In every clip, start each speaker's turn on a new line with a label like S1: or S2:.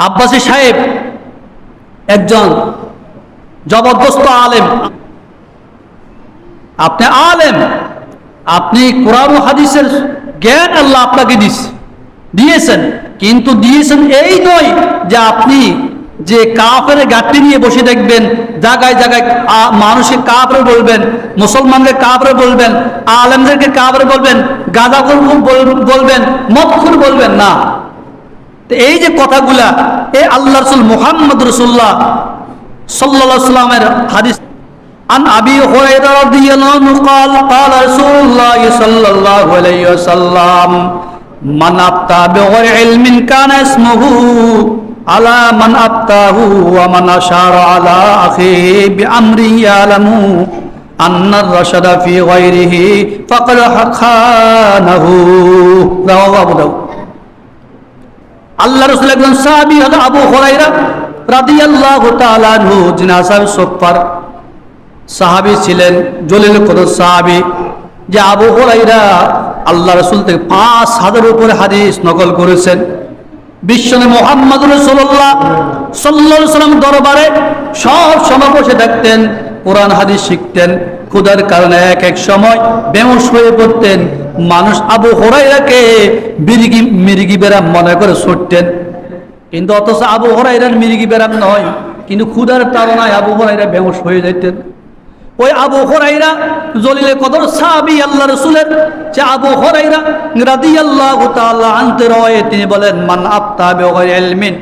S1: আব্বাসী সাহেব একজন জবরদস্ত আলেম। আপনি আলেম, আপনি কোরআন হাদিসের জ্ঞান আল্লাহ আপনাকে দিস, দিয়েছেন। কিন্তু দিয়েছেন এই নয় যে আপনি যে কাফের গাঠি নিয়ে বসে দেখবেন, জায়গায় জায়গায় মানুষকে কাপড়ে বলবেন, মুসলমানকে কাপড়ে বলবেন, আলেমদেরকে কাপড়ে বলবেন গাঁদাখুর বল- বলবেন, মদখুর বলবেন না। তো এই যে কথাগুলা এই আল্লাহ রসুল মুহাম্মদ রসুল্লাহ সাল্লাল্লাহু সাল্লামের হাদিস عن أبي هريرة رضي الله عنه قال قال رسول الله صلى الله عليه وسلم من أفتى بغير علم كان اسمه على من أفتاه ومن أشار على أخيه بأمر يعلم أن الرشد في غيره فقد خانه رواه أبو داود আল্লাহ রসুল একজন সাহাবি হলো আবু হরাইরা রাদিয়াল্লাহু তাআলা আনহু, যিনি আসাব সোফার, সাহাবি ছিলেন, জলিল কদর সাহাবি, যে আবু হরাইরা আল্লাহ রসুল থেকে পাঁচ হাজার উপরে হাদিস নকল করেছেন। বিশ্বনে মোহাম্মদ রসুল্লাহ সাল্লাহ সাল্লাম দরবারে সব সময় বসে থাকতেন কোরআন, হাদিস শিখতেন। ক্ষুধার কারণে এক এক সময় বেমস হয়ে পড়তেন। মানুষ আবু হরাইরাকে মিরিগি মিরিগি বেরাম মনে করে ছুটতেন। কিন্তু অথচ আবু হরাইরার মিরিগি বেরাম নয়, কিন্তু ক্ষুধার তাড়নায় আবু হরাইরা বেমস হয়ে যেতেন ওই আবু হরাইরা জলিলে কদর সাহাবি আল্লাহ রসুলের, যে আবু হরাইরা রাদিয়াল্লাহু তাআলা আনতে রয়ে তিনি বলেন, মান আফতা বিগাইরি ইলমিন?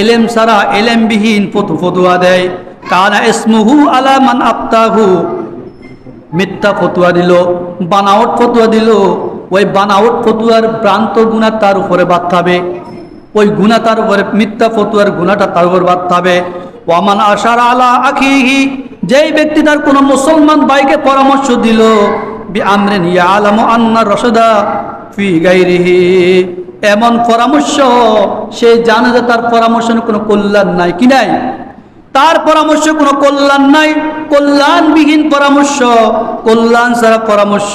S1: ইলম সারা ইলম বিহীন ফতু ফতুয়া দেয়। কানা ইসমুহু আলা মান আফতাহু। মিথ্যা ফতুয়া দিল, বানাওট ফতুয়া দিল। ওই বানাওট ফতুয়ার ভ্রান্ত গুণা তার উপরে বাধ্যাবে ওই গুণা তার উপরে, মিথ্যা ফতুয়ার গুণাটা তার উপর বাধ্যাবে ওয়ামান আশার আলা আখিহি, যেই ব্যক্তি তার কোনো মুসলমান ভাইকে পরামর্শ দিল বি আমরিন ইয়ালামু আন্না রসদা ফি গাইরিহি এমন পরামর্শ, সে জানে যে তার পরামর্শের কোনো কল্যাণ নাই, কি নাই? তার পরামর্শ কোনো কল্যাণ নাই। কল্যাণবিহীন পরামর্শ, কল্যাণ ছাড়া পরামর্শ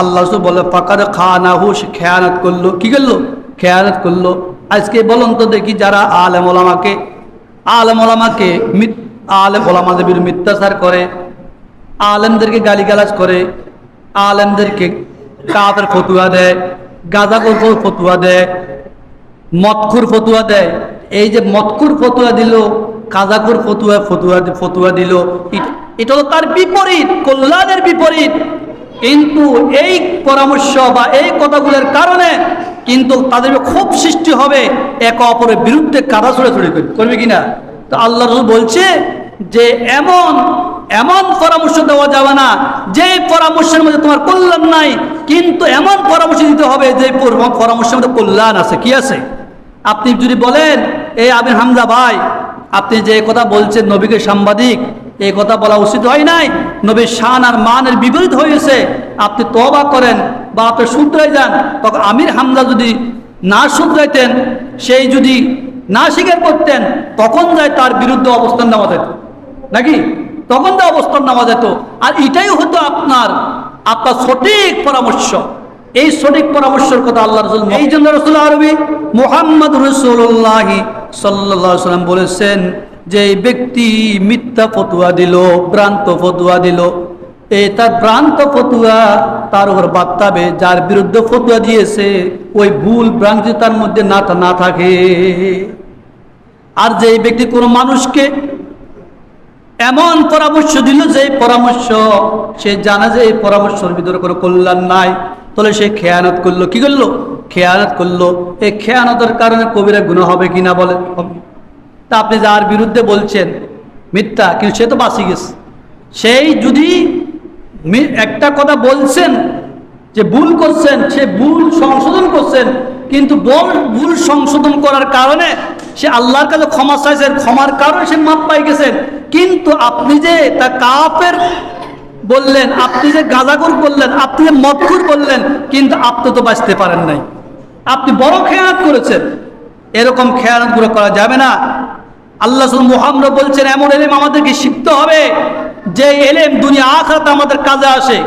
S1: আল্লাহ বলে পাকার খানা হুস খেয়ানত করল। কি করল? খেয়ানত করল। আজকে বলুন তো দেখি যারা আলেম ওলামাকে আলেম ওলামাকে আলেম ওলামাদের বিরুদ্ধে মিথ্যাচার করে, আলেমদেরকে গালিগালাজ করে, আলেমদেরকে কাপের ফতুয়া দেয় গাঁজা ফতুয়া দেয় মতখুর ফতুয়া দেয়। এই যে মতখুর ফতুয়া দিল কাজাকুর ফতুয়া ফতুয়া ফতুয়া দিল। এটা তো তার বিপরীত, কল্যাণের বিপরীত। কিন্তু এই পরামর্শ বা এই কথাগুলোর কারণে কিন্তু তাদের খুব সৃষ্টি হবে, একে অপরের বিরুদ্ধে কাদা ছড়াছড়ি করবে। কিনা তো আল্লাহ রসুল বলছে যে এমন এমন পরামর্শ দেওয়া যাবে না যে পরামর্শের মধ্যে তোমার কল্যাণ নাই, কিন্তু এমন পরামর্শ দিতে হবে যে পরামর্শের মধ্যে কল্যাণ আছে। কি আছে? আপনি যদি বলেন এই আমি হামজা ভাই আপনি যে কথা বলছেন নবীকে সাংবাদিক, এই কথা বলা উচিত হয় নাই। নবীর শান আর মানের বিপরীত হয়েছে। আপনি তবা করেন বা আপনি শুধরাই যান, তখন আমির হামজা যদি না শুধরাইতেন, সেই যদি না স্বীকার করতেন, তখন যায় তার বিরুদ্ধে অবস্থান নেওয়া যেত। নাকি? তখন তো অবস্থান নেওয়া যেত। আর এটাই হতো আপনার আপনার সঠিক পরামর্শ। এই সঠিক পরামর্শের কথা আল্লাহ রসুল এই জন্য রসুল আরবি মোহাম্মদ রসুল্লাহ সাল্লাম বলেছেন যে ব্যক্তি মিথ্যা ফতুয়া দিল, ভ্রান্ত ফতুয়া দিল। তার ভ্রান্ত ফতুয়া তার উপর যার বিরুদ্ধে ফতুয়া দিয়েছে, ওই ভুল ভ্রান্তি তার মধ্যে না না থাকে। আর যে ব্যক্তি কোনো মানুষকে এমন পরামর্শ দিল যে পরামর্শ, সে জানা যে এই পরামর্শের ভিতরে কোনো কল্যাণ নাই। তাহলে সে খেয়ানত করল, কি করল? খেয়ানত করল। এই খেয়ানতের কারণে কবিরা গুণ হবে কিনা বলে। তা আপনি যার বিরুদ্ধে বলছেন, মিথ্যা, কিন্তু সে তো বাঁচি গেছে। সেই যদি একটা কথা বলছেন যে ভুল করছেন, সে ভুল সংশোধন করছেন, কিন্তু বল ভুল সংশোধন করার কারণে সে আল্লাহর কাছে ক্ষমা চাইছেন, ক্ষমার কারণে সে মাপ পাই গেছেন। কিন্তু আপনি যে তা কাপের বললেন, আপনি যে গাঁজাগুর বললেন, আপনি যে মদকুর বললেন, কিন্তু আপনি তো বাঁচতে পারেন নাই। আপনি বড় খেয়ানত করেছেন। এরকম খেয়ানতগুলো করা যাবে না। আল্লাহ মোহাম্মদ বলছেন, এমন এলেম আমাদেরকে শিখতে হবে, যে এলেম দুনিয়া আখাতে আমাদের কাজে আসে।